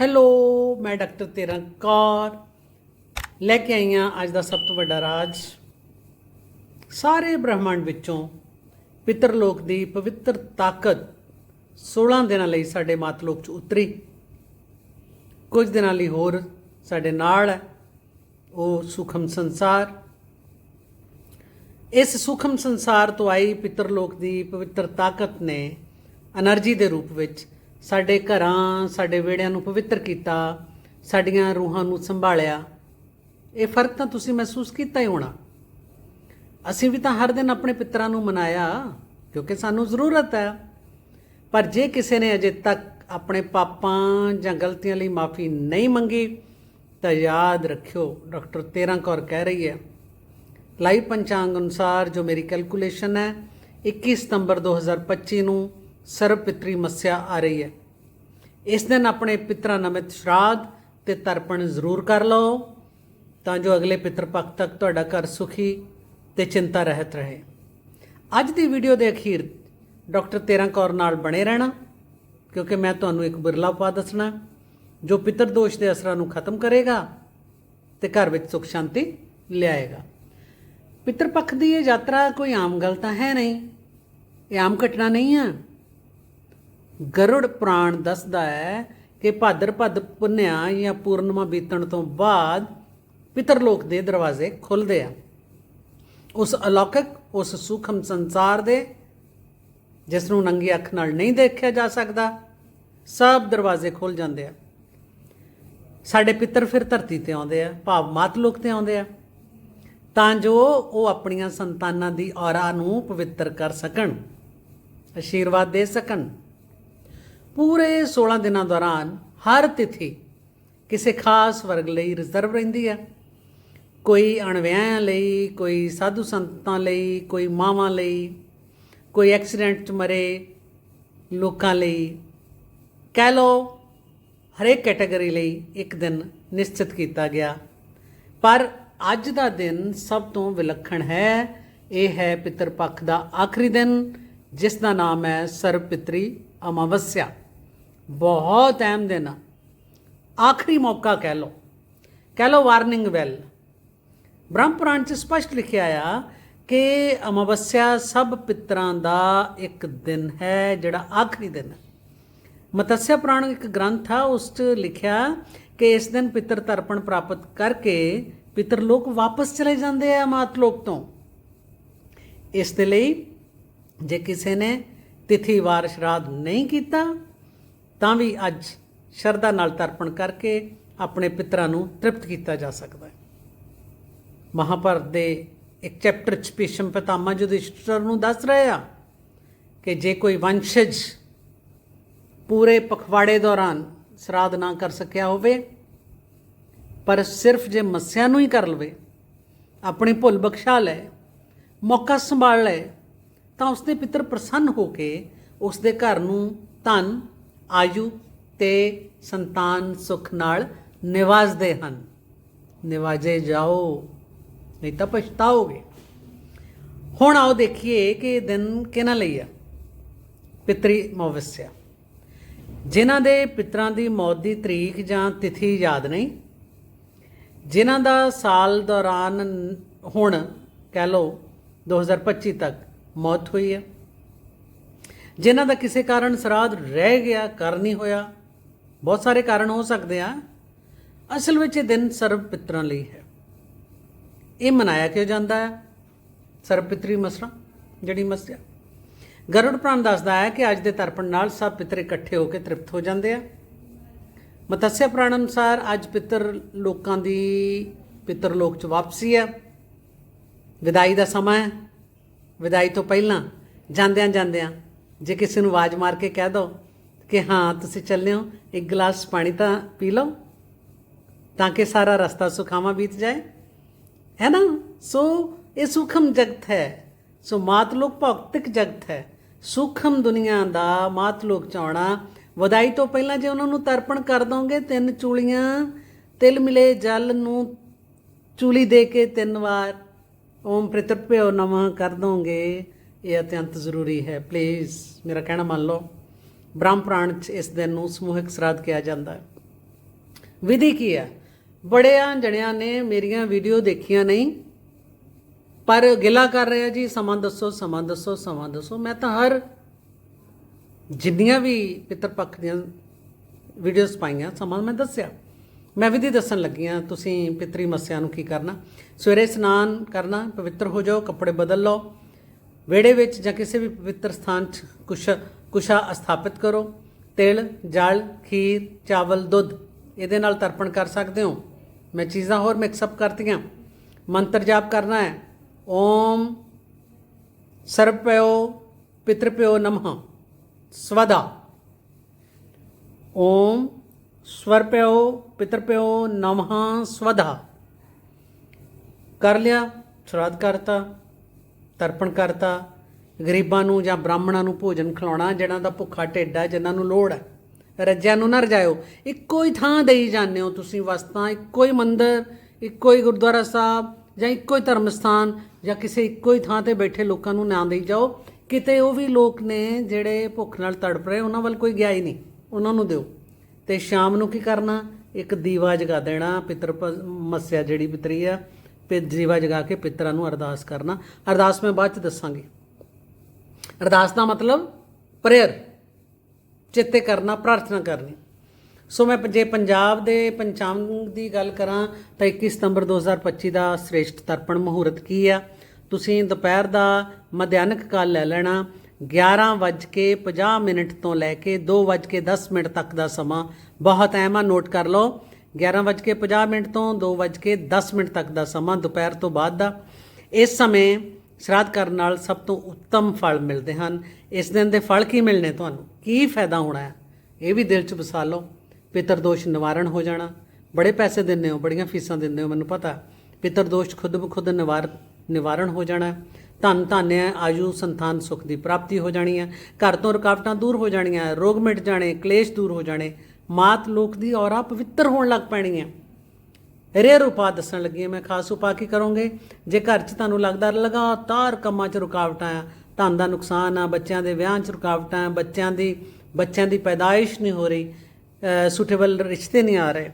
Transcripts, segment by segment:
Hello, ਮੈਂ doctor ਤੇਰੰਕਾਰ ਲੈ ਕੇ ਆਈ ਹਾਂ ਅੱਜ ਦਾ ਸਭ ਤੋਂ ਵੱਡਾ ਰਾਜ। ਸਾਰੇ ਬ੍ਰਹਿਮੰਡ ਵਿੱਚੋਂ ਪਿਤਰ ਲੋਕ ਦੀ ਪਵਿੱਤਰ ਤਾਕਤ 16 ਦਿਨਾਂ ਲਈ ਸਾਡੇ ਮਾਤ ਲੋਕ 'ਚ ਉਤਰੀ। ਕੁਝ ਦਿਨਾਂ ਲਈ ਹੋਰ ਸਾਡੇ ਨਾਲ ਹੈ, ਉਹ ਸੁਖਮ ਸੰਸਾਰ। ਇਸ ਸੁਖਮ ਸੰਸਾਰ ਤੋਂ ਆਈ ਪਿਤਰ ਲੋਕ ਦੀ ਪਵਿੱਤਰ ਤਾਕਤ ਨੇ એનર્ਜੀ ਦੇ ਰੂਪ ਵਿੱਚ ਸਾਡੇ ਘਰਾਂ, ਸਾਡੇ ਵਿਹੜਿਆਂ ਨੂੰ ਪਵਿੱਤਰ ਕੀਤਾ, ਸਾਡੀਆਂ ਰੂਹਾਂ ਨੂੰ ਸੰਭਾਲਿਆ। ਇਹ ਫ਼ਰਕ ਤਾਂ ਤੁਸੀਂ ਮਹਿਸੂਸ ਕੀਤਾ ਹੀ ਹੋਣਾ। ਅਸੀਂ ਵੀ ਤਾਂ ਹਰ ਦਿਨ ਆਪਣੇ ਪਿੱਤਰਾਂ ਨੂੰ ਮਨਾਇਆ, ਕਿਉਂਕਿ ਸਾਨੂੰ ਜ਼ਰੂਰਤ ਹੈ। ਪਰ ਜੇ ਕਿਸੇ ਨੇ ਅਜੇ ਤੱਕ ਆਪਣੇ ਪਾਪਾਂ ਜਾਂ ਗਲਤੀਆਂ ਲਈ ਮਾਫੀ ਨਹੀਂ ਮੰਗੀ, ਤਾਂ ਯਾਦ ਰੱਖਿਓ, ਡਾਕਟਰ ਤੇਰਾਂ ਕੌਰ ਕਹਿ ਰਹੀ ਹੈ, ਲਾਈਵ ਪੰਚਾਂਗ ਅਨੁਸਾਰ ਜੋ ਮੇਰੀ ਕੈਲਕੂਲੇਸ਼ਨ ਹੈ 21 ਸਤੰਬਰ 2025 ਨੂੰ ਸਰਬ ਪਿਤਰੀ ਮੱਸਿਆ ਆ ਰਹੀ ਹੈ। ਇਸ ਦਿਨ ਆਪਣੇ ਪਿਤਰਾਂ ਨਮਿਤ ਸ਼ਰਾਧ ਤੇ ਤਰਪਣ ਜ਼ਰੂਰ ਕਰ ਲਓ, ਤਾਂ ਜੋ ਅਗਲੇ ਪਿਤਰ ਪੱਖ ਤੱਕ ਤੁਹਾਡਾ ਘਰ ਸੁਖੀ ਤੇ ਚਿੰਤਾ ਰਹਿਤ ਰਹੇ। ਅੱਜ ਦੀ ਵੀਡੀਓ ਦੇ ਅਖੀਰ ਡਾਕਟਰ ਤੇਰਾਂ ਕੌਰ ਨਾਲ ਬਣੇ ਰਹਿਣਾ, ਕਿਉਂਕਿ ਮੈਂ ਤੁਹਾਨੂੰ ਇੱਕ ਬਿਰਲਾ ਉਪਾਅ ਦੱਸਣਾ, ਜੋ ਪਿਤਰ ਦੋਸ਼ ਦੇ ਅਸਰਾਂ ਨੂੰ ਖਤਮ ਕਰੇਗਾ ਤੇ ਘਰ ਵਿੱਚ ਸੁਖ ਸ਼ਾਂਤੀ ਲਿਆਏਗਾ। ਪਿਤਰ ਪੱਖ ਦੀ ਇਹ ਯਾਤਰਾ ਕੋਈ ਆਮ ਗੱਲ ਤਾਂ ਹੈ ਨਹੀਂ। ਇਹ ਆਮ ਘਟਨਾ ਨਹੀਂ ਹੈ ਗਰੁੜ ਪੁਰਾਣ ਦੱਸਦਾ ਹੈ ਕਿ ਭਾਦਰ ਭਦ ਪੁੰਨਿਆ ਜਾਂ ਪੂਰਨਮਾ ਬੀਤਣ ਤੋਂ ਬਾਅਦ ਪਿਤਰ ਲੋਕ ਦੇ ਦਰਵਾਜ਼ੇ ਖੁੱਲਦੇ ਆ। ਉਸ ਅਲੌਕਿਕ, ਉਸ ਸੂਖਮ ਸੰਸਾਰ ਦੇ ਜਿਸ ਨੂੰ ਨੰਗੀ ਅੱਖ ਨਾਲ ਨਹੀਂ ਦੇਖਿਆ ਜਾ ਸਕਦਾ, ਸਭ ਦਰਵਾਜ਼ੇ ਖੁੱਲ ਜਾਂਦੇ ਆ। ਸਾਡੇ ਪਿੱਤਰ ਫਿਰ ਧਰਤੀ ਤੇ ਆਉਂਦੇ ਆ, ਭਾਵ ਮਾਤ ਲੋਕ ਤੇ ਆਉਂਦੇ ਆ। ਤਾਂ ਜੋ ਉਹ ਆਪਣੀਆਂ ਸੰਤਾਨਾਂ ਦੀ ਔਰਾ ਨੂੰ ਪਵਿੱਤਰ ਕਰ ਸਕਣ, ਆਸ਼ੀਰਵਾਦ ਦੇ ਸਕਣ। ਪੂਰੇ 16 ਦਿਨਾਂ ਦੌਰਾਨ ਹਰ ਤਿਥੀ ਕਿਸੇ ਖਾਸ ਵਰਗ ਲਈ ਰਿਜ਼ਰਵ ਰਹਿੰਦੀ ਹੈ ਕੋਈ ਅਣਵਿਆਹਿਆਂ ਲਈ, ਕੋਈ ਸਾਧੂ ਸੰਤਾਂ ਲਈ, ਕੋਈ ਮਾਵਾਂ ਲਈ, ਕੋਈ ਐਕਸੀਡੈਂਟ 'ਚ ਮਰੇ ਲੋਕਾਂ ਲਈ। ਕਹਿ ਲਓ, ਹਰੇਕ ਕੈਟਾਗਰੀ ਲਈ ਇੱਕ ਦਿਨ ਨਿਸ਼ਚਿਤ ਕੀਤਾ ਗਿਆ। ਪਰ ਅੱਜ ਦਾ ਦਿਨ ਸਭ ਤੋਂ ਵਿਲੱਖਣ ਹੈ, ਇਹ ਹੈ ਪਿਤਰ ਪੱਖ ਦਾ ਆਖਰੀ ਦਿਨ, ਜਿਸ ਦਾ ਨਾਮ ਹੈ ਸਰਬ ਪਿਤਰੀ ਅਮਾਵਸਿਆ। ਬਹੁਤ ਅਹਿਮ ਦਿਨ ਆਖਰੀ ਮੌਕਾ ਕਹਿ ਲਓ। ਕਹਿ ਲਓ ਵਾਰਨਿੰਗ ਵੈਲ। ਬ੍ਰਹਮ ਪੁਰਾਣ ਚ ਸਪਸ਼ਟ ਲਿਖਿਆ ਆ ਕਿ ਅਮਾਵਸਿਆ ਸਭ ਪਿਤਰਾਂ ਦਾ ਇੱਕ ਦਿਨ ਹੈ, ਜਿਹੜਾ ਆਖਰੀ ਦਿਨ ਹੈ ਮਤਸਿਆ ਪੁਰਾਣ ਇੱਕ ਗ੍ਰੰਥ ਆ, ਉਸ 'ਚ ਲਿਖਿਆ ਕਿ ਇਸ ਦਿਨ ਪਿਤਰ ਤਰਪਣ ਪ੍ਰਾਪਤ ਕਰਕੇ ਪਿਤਰ ਲੋਕ ਵਾਪਸ ਚਲੇ ਜਾਂਦੇ ਆ ਮਾਤ ਲੋਕ ਤੋਂ। ਇਸ ਦੇ ਲਈ ਜੇ ਕਿਸੇ ਨੇ ਤਿਥੀ ਵਾਰ ਸ਼ਰਾਧ ਨਹੀਂ ਕੀਤਾ ਤਾਂ ਵੀ ਅੱਜ ਸ਼ਰਧਾ ਨਾਲ ਤਰਪਣ ਕਰਕੇ ਆਪਣੇ ਪਿਤਰਾਂ ਨੂੰ ਤ੍ਰਿਪਤ ਕੀਤਾ ਜਾ ਸਕਦਾ ਹੈ। ਮਹਾਭਾਰਤ ਦੇ ਇੱਕ ਚੈਪਟਰ ਚ ਭੀਸ਼ਮ ਪਿਤਾਮਾ ਯੁਧਿਸ਼ਠਰ ਨੂੰ ਦੱਸ ਰਹੇ ਆ ਕਿ ਜੇ ਕੋਈ ਵੰਸ਼ਜ ਪੂਰੇ ਪਖਵਾੜੇ ਦੌਰਾਨ ਸ਼ਰਾਧ ਨਾ ਕਰ ਸਕਿਆ ਹੋਵੇ, ਪਰ ਸਿਰਫ ਜੇ ਮੱਸਿਆ ਨੂੰ ਹੀ ਕਰ ਲਵੇ, ਆਪਣੀ ਭੁੱਲ ਬਖਸ਼ਾ ਲੈ, ਮੌਕਾ ਸੰਭਾਲ ਲੈ, ਤਾਂ ਉਸਦੇ ਪਿੱਤਰ ਪ੍ਰਸੰਨ ਹੋ ਕੇ ਉਸਦੇ ਘਰ ਨੂੰ ਧਨ ਆਯੂ ਤੇ ਸੰਤਾਨ ਸੁਖ ਨਾਲ ਨਿਵਾਜਦੇ ਹਨ। ਨਿਵਾਜੇ ਜਾਓ, ਨਹੀਂ ਤਾਂ ਪਛਤਾਓਗੇ। ਹੁਣ ਆਓ ਦੇਖੀਏ ਕਿ ਇਹ ਦਿਨ ਕਿਹਨਾਂ ਲਈ ਆ। ਪਿਤਰੀ ਮਵਸਿਆ। ਜਿਨ੍ਹਾਂ ਦੇ ਪਿਤਰਾਂ ਦੀ ਮੌਤ ਦੀ ਤਰੀਕ ਜਾਂ ਤਿਥੀ ਯਾਦ ਨਹੀਂ, ਜਿਨ੍ਹਾਂ ਦਾ ਸਾਲ ਦੌਰਾਨ ਹੁਣ ਕਹਿ ਲਓ 2025 ਤੱਕ ਮੌਤ ਹੋਈ ਹੈ ਜਿਨ੍ਹਾਂ ਦਾ ਕਿਸੇ ਕਾਰਨ ਸਰਾਧ ਰਹਿ ਗਿਆ, ਕਰ ਨਹੀਂ ਹੋਇਆ, ਬਹੁਤ ਸਾਰੇ ਕਾਰਨ ਹੋ ਸਕਦੇ ਆ। ਅਸਲ ਵਿੱਚ ਇਹ ਦਿਨ ਸਰਬ ਪਿਤਰਾਂ ਲਈ ਹੈ। ਇਹ ਮਨਾਇਆ ਕਿਉਂ ਜਾਂਦਾ ਹੈ? ਸਰਬ ਪਿਤਰੀ ਮਸਰਾ, ਜਿਹੜੀ ਮਸਿਆ ਗਰੁੜ ਪ੍ਰਾਨ ਦੱਸਦਾ ਹੈ ਕਿ ਅੱਜ ਦੇ ਤਰਪਣ ਨਾਲ ਸਭ ਪਿਤਰ ਇਕੱਠੇ ਹੋ ਕੇ ਤ੍ਰਿਪਤ ਹੋ ਜਾਂਦੇ ਆ। ਮਤਸਿਆ ਪ੍ਰਾਣ ਅਨੁਸਾਰ ਅੱਜ ਪਿਤਰ ਲੋਕਾਂ ਦੀ, ਪਿਤਰ ਲੋਕ ਚ ਵਾਪਸੀ ਹੈ। ਵਿਦਾਈ ਦਾ ਸਮਾਂ ਹੈ। ਵਿਦਾਈ ਤੋਂ ਪਹਿਲਾਂ ਜਾਂਦਿਆਂ ਜਾਂਦਿਆਂ ਜੇ ਕਿਸੇ ਨੂੰ ਆਵਾਜ਼ ਮਾਰ ਕੇ ਕਹਿ ਦੋ ਕਿ ਹਾਂ, ਤੁਸੀਂ ਚੱਲੇ ਹੋ, ਇੱਕ ਗਲਾਸ ਪਾਣੀ ਤਾਂ ਪੀ ਲਓ, ਤਾਂ ਕਿ ਸਾਰਾ ਰਸਤਾ ਸੁਖਾਵਾਂ ਬੀਤ ਜਾਏ। ਹੈ ਨਾ? ਸੋ ਇਹ ਸੁਖਮ ਜਗਤ ਹੈ। ਸੋ ਮਾਤ ਲੋਕ ਭੌਤਿਕ ਜਗਤ ਹੈ। ਸੁਖਮ ਦੁਨੀਆ ਦਾ ਮਾਤ ਲੋਕ ਚਾਉਣਾ। ਵਧਾਈ ਤੋਂ ਪਹਿਲਾਂ ਜੇ ਉਹਨਾਂ ਨੂੰ ਤਰਪਣ ਕਰ ਦੋਗੇ, ਤਿੰਨ ਚੂਲੀਆਂ, ਤਿਲ ਮਿਲੇ, ਜਲ ਨੂੰ ਚੂਲੀ ਦੇ ਕੇ ਤਿੰਨ ਵਾਰ ਓਮ ਪ੍ਰਤਿਪਿਓ ਨਮः ਕਰ ਦੋਗੇ। ਇਹ ਅਤਿਅੰਤ ਜ਼ਰੂਰੀ ਹੈ। ਪਲੀਜ਼ ਮੇਰਾ ਕਹਿਣਾ ਮੰਨ ਲਓ, ਬ੍ਰਹਮ ਪੁਰਾਣ ਚ ਇਸ ਦਿਨ ਨੂੰ ਸਮੂਹਿਕ ਸ਼ਰਾਧ ਕਿਹਾ ਜਾਂਦਾ ਹੈ। ਵਿਧੀ ਕੀ ਹੈ? ਬੜਿਆਂ ਜਣਿਆਂ ਨੇ ਮੇਰੀਆਂ ਵੀਡੀਓ ਦੇਖੀਆਂ ਨਹੀਂ, ਪਰ ਗਿਲਾ ਕਰ ਰਿਹਾ ਜੀ, ਸਮਾਂ ਦੱਸੋ ਸਮਾਂ ਦੱਸੋ ਸਮਾਂ ਦੱਸੋ। ਮੈਂ ਤਾਂ ਹਰ ਜਿੰਨੀਆਂ ਵੀ ਪਿਤਰ ਪੱਖ ਦੀਆਂ ਵੀਡੀਓਜ਼ ਪਾਈਆਂ, ਸਮਾਂ ਮੈਂ ਦੱਸਿਆ। ਮੈਂ ਵਿਧੀ ਦੱਸਣ ਲੱਗੀ ਹਾਂ, ਤੁਸੀਂ ਪਿਤਰੀ ਮੱਸਿਆ ਨੂੰ ਕੀ ਕਰਨਾ? ਸਵੇਰੇ ਇਸ਼ਨਾਨ ਕਰਨਾ, ਪਵਿੱਤਰ ਹੋ ਜਾਓ, ਕੱਪੜੇ ਬਦਲ ਲਓ। ਵਿਹੜੇ ਵਿੱਚ ਜਾਂ ਕਿਸੇ ਵੀ ਪਵਿੱਤਰ ਸਥਾਨ 'ਚ ਕੁਸ਼, ਕੁਸ਼ਾ ਅਸਥਾਪਿਤ ਕਰੋ। ਤਿਲ, ਜਲ, ਖੀਰ, ਚਾਵਲ, ਦੁੱਧ, ਇਹਦੇ ਨਾਲ ਤਰਪਣ ਕਰ ਸਕਦੇ ਹੋ। ਮੈਂ ਚੀਜ਼ਾਂ ਹੋਰ ਮਿਕਸ ਅਪ ਕਰਤੀਆਂ। ਮੰਤਰ ਜਾਪ ਕਰਨਾ ਹੈ। ਓਮ ਸਰਪਿਓ ਪਿਤਰਪਿਓ ਨਮః। ਸਵਦਾ। ਓਮ ਸਵਰਪਿਓ ਪਿਤਰਪਿਓ ਨਮః। ਸਵਦਾ। ਕਰ ਲਿਆ। ਸ਼ਰਾਧ ਕਰਤਾ। ਤਰਪਣ ਕਰਤਾ, ਗਰੀਬਾਂ ਨੂੰ ਜਾਂ ਬ੍ਰਾਹਮਣਾਂ ਨੂੰ ਭੋਜਨ ਖਿਲਾਉਣਾ ਜਿਹਨਾਂ ਦਾ ਭੁੱਖਾ ਢਿੱਡ ਹੈ, ਜਿਨ੍ਹਾਂ ਨੂੰ ਲੋੜ ਹੈ। ਰੱਜਿਆਂ ਨੂੰ ਨਾ ਰਜਾਇਓ। ਇੱਕੋ ਹੀ ਥਾਂ ਦੇਈ ਜਾਂਦੇ ਹੋ ਤੁਸੀਂ ਵਸਤਾਂ, ਇੱਕੋ ਹੀ ਮੰਦਿਰ, ਇੱਕੋ ਹੀ ਗੁਰਦੁਆਰਾ ਸਾਹਿਬ ਜਾਂ ਇੱਕੋ ਹੀ ਧਰਮ ਸਥਾਨ ਜਾਂ ਕਿਸੇ ਇੱਕੋ ਹੀ ਥਾਂ ਤੇ ਬੈਠੇ ਲੋਕਾਂ ਨੂੰ ਨਾ ਦੇਈ ਜਾਓ। ਕਿਤੇ ਉਹ ਵੀ ਲੋਕ ਨੇ ਜਿਹੜੇ ਭੁੱਖ ਨਾਲ ਤੜਪ ਰਹੇ, ਉਹਨਾਂ ਵੱਲ ਕੋਈ ਗਿਆ ਹੀ ਨਹੀਂ। ਉਹਨਾਂ ਨੂੰ ਦਿਓ। ਤੇ ਸ਼ਾਮ ਨੂੰ ਕੀ ਕਰਨਾ? ਇੱਕ ਦੀਵਾ ਜਗਾ ਦੇਣਾ, ਪਿਤਰ ਪ- ਮੱਸਿਆ ਜਿਹੜੀ ਪਿਤਰੀ ਆ ਤੇ ਜੀਵਾ ਜਗਾ ਕੇ ਪਿਤਰਾਂ ਨੂੰ ਅਰਦਾਸ ਕਰਨਾ। ਅਰਦਾਸ ਮੈਂ ਬਾਅਦ ਚ ਦੱਸਾਂਗੀ। ਅਰਦਾਸ ਦਾ ਮਤਲਬ ਪ੍ਰੇਅਰ ਚਿੱਤੇ ਕਰਨਾ, ਪ੍ਰਾਰਥਨਾ ਕਰਨੀ। ਸੋ ਮੈਂ ਜੇ ਪੰਜਾਬ ਦੇ ਪੰਚਾਂਗ ਦੀ ਗੱਲ ਕਰਾਂ ਤਾਂ 21 ਸਤੰਬਰ 2025 ਦਾ ਸ੍ਰੇਸ਼ਟ ਤਰਪਣ ਮਹੂਰਤ ਕੀ ਆ? ਤੁਸੀਂ ਦੁਪਹਿਰ ਦਾ ਮਧਿਆਨਕ ਕਾਲ ਲੈ ਲੈਣਾ। 11:50 ਮਿੰਟ ਤੋਂ ਲੈ ਕੇ 2:10 ਮਿੰਟ ਤੱਕ ਦਾ ਸਮਾਂ। ਬਹੁਤ ਅਹਿਮ ਆ ਨੋਟ ਕਰ ਲਓ। 11:50 ਮਿੰਟ ਤੋਂ 2:10 ਮਿੰਟ ਤੱਕ ਦਾ ਸਮਾਂ ਦੁਪਹਿਰ ਤੋਂ ਬਾਅਦ ਦਾ। ਇਸ ਸਮੇਂ ਸ਼ਰਾਧ ਕਰਨ ਨਾਲ ਸਭ ਤੋਂ ਉੱਤਮ ਫਲ ਮਿਲਦੇ ਹਨ। ਇਸ ਦਿਨ ਦੇ ਫਲ ਕੀ ਮਿਲਣੇ ਤੁਹਾਨੂੰ? ਕੀ ਫਾਇਦਾ ਹੋਣਾ ਹੈ? ਇਹ ਵੀ ਦਿਲ 'ਚ ਵਸਾ ਲਓ। ਪਿਤਰ ਦੋਸ਼ ਨਿਵਾਰਣ ਹੋ ਜਾਣਾ। ਬੜੇ ਪੈਸੇ ਦਿੰਦੇ ਹੋ, ਬੜੀਆਂ ਫੀਸਾਂ ਦਿੰਦੇ ਹੋ, ਮੈਨੂੰ ਪਤਾ। ਪਿਤਰ ਦੋਸ਼ ਖੁਦ ਬਖੁਦ ਨਿਵਾਰ ਨਿਵਾਰਣ ਹੋ ਜਾਣਾ। ਧਨ ਧਾਨਿਆ, ਆਯੂ, ਸੰਤਾਨ, ਸੁਖ ਦੀ ਪ੍ਰਾਪਤੀ ਹੋ ਜਾਣੀ ਹੈ। ਘਰ ਤੋਂ ਰੁਕਾਵਟਾਂ ਦੂਰ ਹੋ ਜਾਣੀਆਂ। ਰੋਗ ਮਿਟ ਜਾਣੇ, ਕਲੇਸ਼ ਦੂਰ ਹੋ ਜਾਣੇ। ਮਾਤ ਲੋਕ ਦੀ ਔਰਾ ਪਵਿੱਤਰ ਹੋਣ ਲੱਗ ਪੈਣੀ ਹੈ ਰੇਰ ਉਪਾਅ ਦੱਸਣ ਲੱਗੀ ਹਾਂ ਮੈਂ ਖਾਸ ਉਪਾਅ ਕੀ ਕਰੋਗੇ? ਜੇ ਘਰ 'ਚ ਤੁਹਾਨੂੰ ਲੱਗਦਾ ਲਗਾਤਾਰ ਕੰਮਾਂ 'ਚ ਰੁਕਾਵਟਾਂ ਆ, ਧਨ ਦਾ ਨੁਕਸਾਨ ਆ, ਬੱਚਿਆਂ ਦੇ ਵਿਆਹ 'ਚ ਰੁਕਾਵਟਾਂ ਆ, ਬੱਚਿਆਂ ਦੀ ਬੱਚਿਆਂ ਦੀ ਪੈਦਾਇਸ਼ ਨਹੀਂ ਹੋ ਰਹੀ ਸੁਟੇਬਲ ਰਿਸ਼ਤੇ ਨਹੀਂ ਆ ਰਹੇ,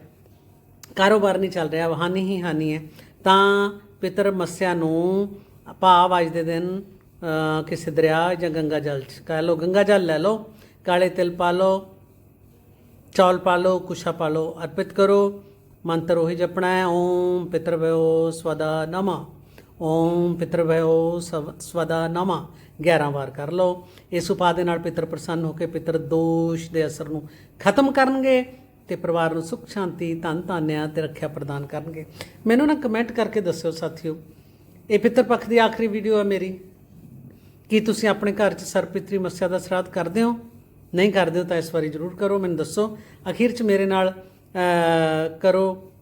ਕਾਰੋਬਾਰ ਨਹੀਂ ਚੱਲ ਰਿਹਾ, ਹਾਨੀ ਹੀ ਹਾਨੀ ਹੈ। ਤਾਂ ਪਿਤਰ ਮੱਸਿਆ ਨੂੰ ਭਾਵ ਅੱਜ ਦੇ ਦਿਨ ਕਿਸੇ ਦਰਿਆ ਜਾਂ ਗੰਗਾ ਜਲ 'ਚ ਕਹਿ ਲਓ, ਗੰਗਾ ਜਲ ਲੈ ਲਓ, ਕਾਲੇ ਤਿਲ ਪਾ ਲਓ ਚੌਲ ਪਾ ਲਓ ਕੁਸ਼ਾ ਪਾ ਲਓ ਅਰਪਿਤ ਕਰੋ। ਮੰਤਰ ਉਹੀ ਜਪਣਾ ਹੈ, ਓਮ ਪਿਤਰਵਯੋ ਸਵਦਾ ਨਮਾ। ਓਮ ਪਿਤਰਵਯੋ ਸਵ- ਸਵਦਾ ਨਮਾ। 11 ਵਾਰ ਕਰ ਲਓ। ਇਸ ਉਪਾਅ ਦੇ ਨਾਲ ਪਿਤਰ ਪ੍ਰਸੰਨ ਹੋ ਕੇ ਪਿਤਰ ਦੋਸ਼ ਦੇ ਅਸਰ ਨੂੰ ਖਤਮ ਕਰਨਗੇ ਤੇ ਪਰਿਵਾਰ ਨੂੰ ਸੁਖ, ਸ਼ਾਂਤੀ, ਧਨ, ਧਾਨਿਆ ਤੇ ਰੱਖਿਆ ਪ੍ਰਦਾਨ ਕਰਨਗੇ। ਮੈਨੂੰ ਨਾ ਕਮੈਂਟ ਕਰਕੇ ਦੱਸਿਓ ਸਾਥੀਓ। ਇਹ ਪਿਤਰ ਪੱਖ ਦੀ ਆਖਰੀ ਵੀਡੀਓ ਹੈ ਮੇਰੀ। ਕੀ ਤੁਸੀਂ ਆਪਣੇ ਘਰ 'ਚ ਸਰਪਿਤਰੀ ਮੱਸਿਆ ਦਾ ਸ਼ਰਾਧ ਕਰਦੇ ਹੋ? ਨਹੀਂ ਕਰਦੇ ਹੋ ਤਾਂ ਇਸ ਵਾਰੀ ਜਰੂਰ ਕਰੋ, ਮੈਨੂੰ ਦੱਸੋ। ਅਖੀਰ 'ਚ ਮੇਰੇ ਨਾਲ ਕਰੋ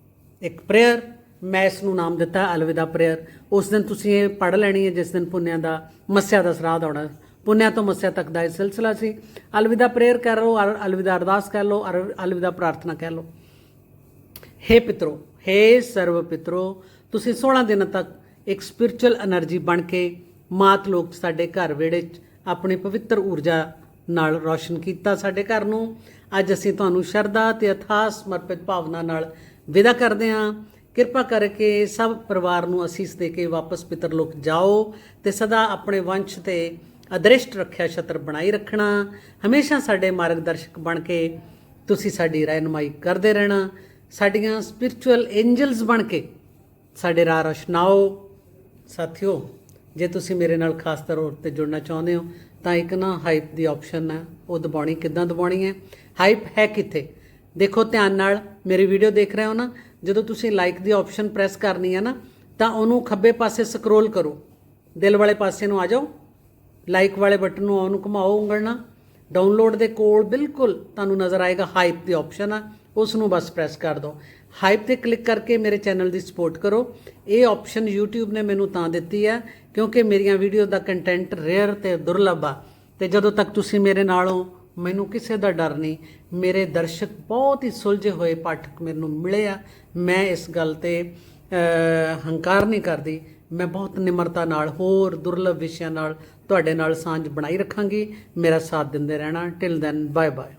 ਇੱਕ ਪ੍ਰੇਅਰ ਮੈਂ ਇਸ ਨੂੰ ਨਾਮ ਦਿੱਤਾ, ਅਲਵਿਦਾ ਪ੍ਰੇਅਰ ਉਸ ਦਿਨ ਤੁਸੀਂ ਇਹ ਪੜ ਲੈਣੀ ਹੈ, ਜਿਸ ਦਿਨ ਪੁੰਨਿਆ ਦਾ, ਮੱਸਿਆ ਦਾ ਸਰਾਧ ਆਉਣਾ। ਪੁੰਨਿਆ ਤੋਂ ਮੱਸਿਆ ਤੱਕ ਦਾ ਇਹ ਸਿਲਸਿਲਾ ਸੀ। ਅਲਵਿਦਾ ਪ੍ਰੇਅਰ ਕਰ ਲਓ ਅਲਵਿਦਾ ਅਰਦਾਸ ਕਰ ਲਓ ਅਲਵਿਦਾ ਪ੍ਰਾਰਥਨਾ ਕਰ ਲਓ। हे ਪਿਤਰੋ हे ਸਰਵ ਪਿਤਰੋ, ਤੁਸੀਂ 16 ਦਿਨਾਂ ਤੱਕ ਇੱਕ ਸਪਿਰਚੁਅਲ એનર્ਜੀ ਬਣ ਕੇ ਮਾਤ ਲੋਕ ਸਾਡੇ ਘਰ ਵਿੜੇ ਚ ਆਪਣੀ ਪਵਿੱਤਰ ਊਰਜਾ ਨਾਲ ਰੌਸ਼ਨ ਕੀਤਾ ਸਾਡੇ ਘਰ ਨੂੰ। ਅੱਜ ਅਸੀਂ ਤੁਹਾਨੂੰ ਸ਼ਰਧਾ ਤੇ ਅਥਾਹ ਸਮਰਪਿਤ ਭਾਵਨਾ ਨਾਲ ਵਿਦਾ ਕਰਦੇ ਹਾਂ। ਕਿਰਪਾ ਕਰਕੇ ਸਭ ਪਰਿਵਾਰ ਨੂੰ ਅਸੀਸ ਦੇ ਕੇ ਵਾਪਸ ਪਿਤਰ ਲੋਕ ਜਾਓ ਤੇ ਸਦਾ ਆਪਣੇ ਵੰਸ਼ ਤੇ ਅਦ੍ਰਿਸ਼ਟ ਰੱਖਿਆ ਛਤਰ ਬਣਾਈ ਰੱਖਣਾ। ਹਮੇਸ਼ਾ ਸਾਡੇ ਮਾਰਗਦਰਸ਼ਕ ਬਣ ਕੇ ਤੁਸੀਂ ਸਾਡੀ ਰਹਿਨਮਾਈ ਕਰਦੇ ਰਹਿਣਾ। ਸਾਡੀਆਂ ਸਪਿਰਚੁਅਲ ਐਂਜਲਸ ਬਣ ਕੇ ਸਾਡੇ ਰਾਹ ਰੋਸ਼ਨਾਓ। ਸਾਥਿਓ ਜੇ ਤੁਸੀਂ ਮੇਰੇ ਨਾਲ ਖਾਸ ਤੌਰ ਤੇ ਜੁੜਨਾ ਚਾਹੁੰਦੇ ਹੋ, ਤਾਂ ਇੱਕ ਨਾ ਹਾਈਪ ਦੀ ਆਪਸ਼ਨ ਹੈ, ਉਹ ਦਬਾਉਣੀ, ਕਿੱਦਾਂ ਦਬਾਉਣੀ ਹੈ? ਹਾਈਪ ਹੈ ਕਿੱਥੇ? ਦੇਖੋ, ਧਿਆਨ ਨਾਲ ਮੇਰੀ ਵੀਡੀਓ ਦੇਖ ਰਹੇ ਹੋ ਨਾ, ਜਦੋਂ ਤੁਸੀਂ ਲਾਈਕ ਦੀ ਆਪਸ਼ਨ ਪ੍ਰੈਸ ਕਰਨੀ ਹੈ ਨਾ, ਤਾਂ ਉਹਨੂੰ ਖੱਬੇ ਪਾਸੇ ਸਕਰੋਲ ਕਰੋ। ਦਿਲ ਵਾਲੇ ਪਾਸੇ ਨੂੰ ਆ ਜਾਓ। ਲਾਈਕ ਵਾਲੇ ਬਟਨ ਨੂੰ ਉਹਨੂੰ ਘੁਮਾਓ ਉਂਗਲ ਨਾਲ ਡਾਊਨਲੋਡ ਦੇ ਕੋਲ ਬਿਲਕੁਲ ਤੁਹਾਨੂੰ ਨਜ਼ਰ ਆਏਗਾ ਹਾਈਪ ਦੀ ਆਪਸ਼ਨ ਆ ਉਸ ਨੂੰ ਬਸ ਪ੍ਰੈਸ ਕਰ ਦਿਓ। ਹਾਈਪ ਤੇ ਕਲਿੱਕ ਕਰਕੇ ਮੇਰੇ ਚੈਨਲ ਦੀ ਸਪੋਰਟ ਕਰੋ। ਇਹ ਆਪਸ਼ਨ YouTube ਨੇ ਮੈਨੂੰ ਤਾਂ ਦਿੱਤੀ ਹੈ, ਕਿਉਂਕਿ ਮੇਰੀਆਂ ਵੀਡੀਓ ਦਾ ਕੰਟੈਂਟ ਰੇਅਰ ਤੇ ਦੁਰਲੱਭ ਆ। ਤੇ ਜਦੋਂ ਤੱਕ ਤੁਸੀਂ ਮੇਰੇ ਨਾਲ ਹੋ ਮੈਨੂੰ ਕਿਸੇ ਦਾ ਡਰ ਨਹੀਂ, ਮੇਰੇ ਦਰਸ਼ਕ ਬਹੁਤ ਹੀ ਸੁਲਝੇ ਹੋਏ ਪਾਠਕ ਮੈਨੂੰ ਮਿਲੇ ਆ। ਮੈਂ ਇਸ ਗੱਲ ਤੇ ਹੰਕਾਰ ਨਹੀਂ ਕਰਦੀ। ਮੈਂ ਬਹੁਤ ਨਿਮਰਤਾ ਨਾਲ, ਹੋਰ ਦੁਰਲੱਭ ਵਿਸ਼ਿਆਂ ਨਾਲ ਤੁਹਾਡੇ ਨਾਲ ਸਾਂਝ ਬਣਾਈ ਰੱਖਾਂਗੀ। ਮੇਰਾ ਸਾਥ ਦਿੰਦੇ ਰਹਿਣਾ। Till then bye bye